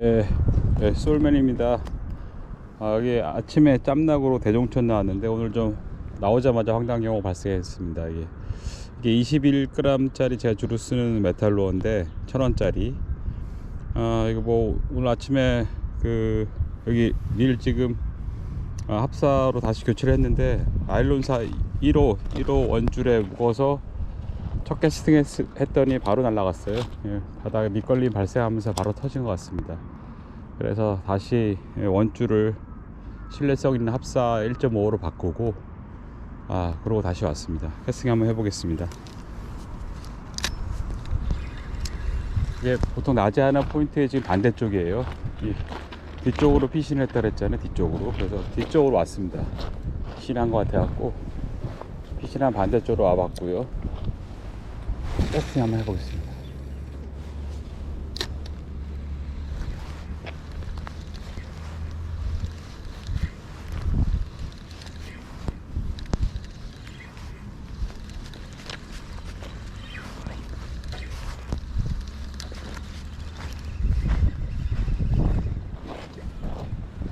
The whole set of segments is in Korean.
네, 네, 솔맨입니다. 아, 여기 아침에 짬낙으로 대종천 나왔는데 오늘 좀 나오자마자 황당 경우 발생했습니다. 이게, 이게 21g짜리 제가 주로 쓰는 메탈로어인데 1000원짜리. 아, 이거 뭐 오늘 아침에 그 여기 릴 지금 아, 합사로 다시 교체를 했는데 아일론사 1호 1호 원줄에 묶어서 첫 캐스팅 했, 했더니 바로 날라갔어요. 예, 바닥에 밑걸림 발생하면서 바로 터진 것 같습니다. 그래서 다시 예, 원줄을 신뢰성 있는 합사 1.5로 바꾸고 아 그러고 다시 왔습니다. 캐스팅 한번 해보겠습니다. 이게 보통 낮에 하는 포인트의 지금 반대쪽이에요. 이 뒤쪽으로 피신을 했다 그랬잖아요. 뒤쪽으로. 그래서 뒤쪽으로 왔습니다. 피신한 것 같아 갖고 피신한 반대쪽으로 와봤고요. 테스팅 한번 해보겠습니다.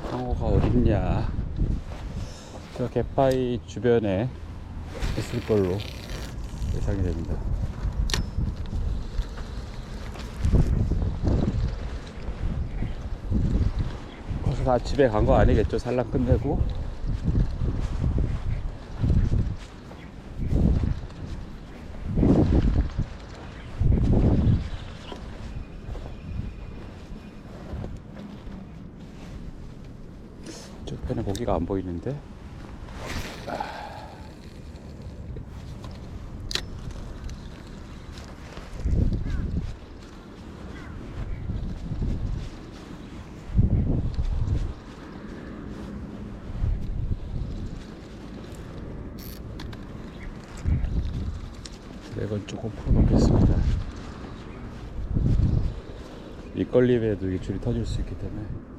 상어가 어딨냐? 저 개파이 주변에 있을 걸로 예상이 됩니다. 다 집에 간 거 아니겠죠? 산란 끝내고. 저편에 고기가 안 보이는데. 이건 조금 풀어놓겠습니다. 밑걸림에도 이게 줄이 터질 수 있기 때문에.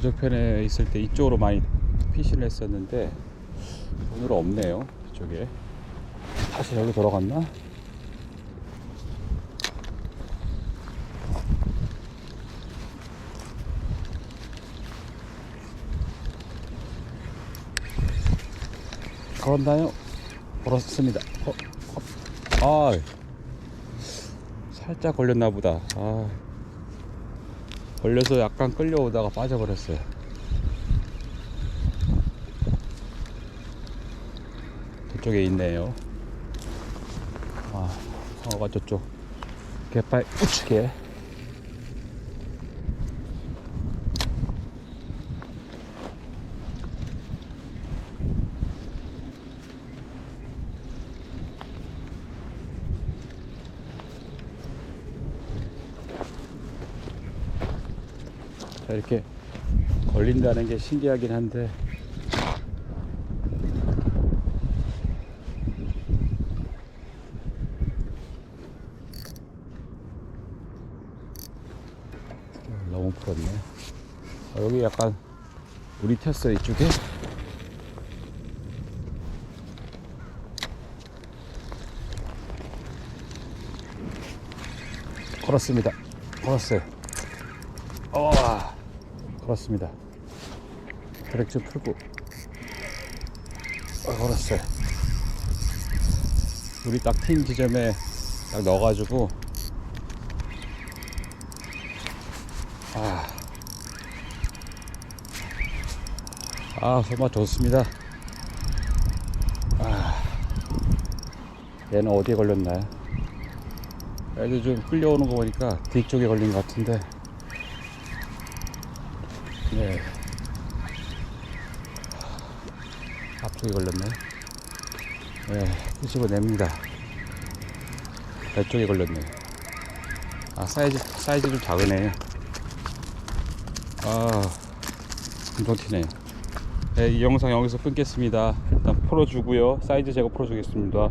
저쪽편에 있을 때 이쪽으로 많이 피신을 했었는데 오늘은 없네요 이쪽에 다시 여기 돌아갔나? 걸었나요? 걸었습니다 어, 어. 아 살짝 걸렸나 보다 아. 걸려서 약간 끌려오다가 빠져버렸어요. 저쪽에 있네요. 아, 상어가 저쪽 개빨 우측에. 이렇게 걸린다는 게 신기하긴 한데. 너무 풀었네. 아, 여기 약간 우리 튀었어 이쪽에? 걸었습니다. 걸었어요. 어, 걸었습니다. 브렉 좀 풀고 어, 걸었어요. 우리 딱 핀 지점에 딱 넣어가지고 아, 아 손맛 좋습니다. 아, 얘는 어디에 걸렸나요? 애들 좀 끌려오는 거 보니까 뒤쪽에 걸린 것 같은데. 네. 앞쪽에 걸렸네. 네, 끄집어 냅니다. 배쪽에 걸렸네. 아, 사이즈, 사이즈 좀 작으네요. 아 엄청 튀네 네, 이 영상 여기서 끊겠습니다 일단 풀어주고요 사이즈 제가 풀어주겠습니다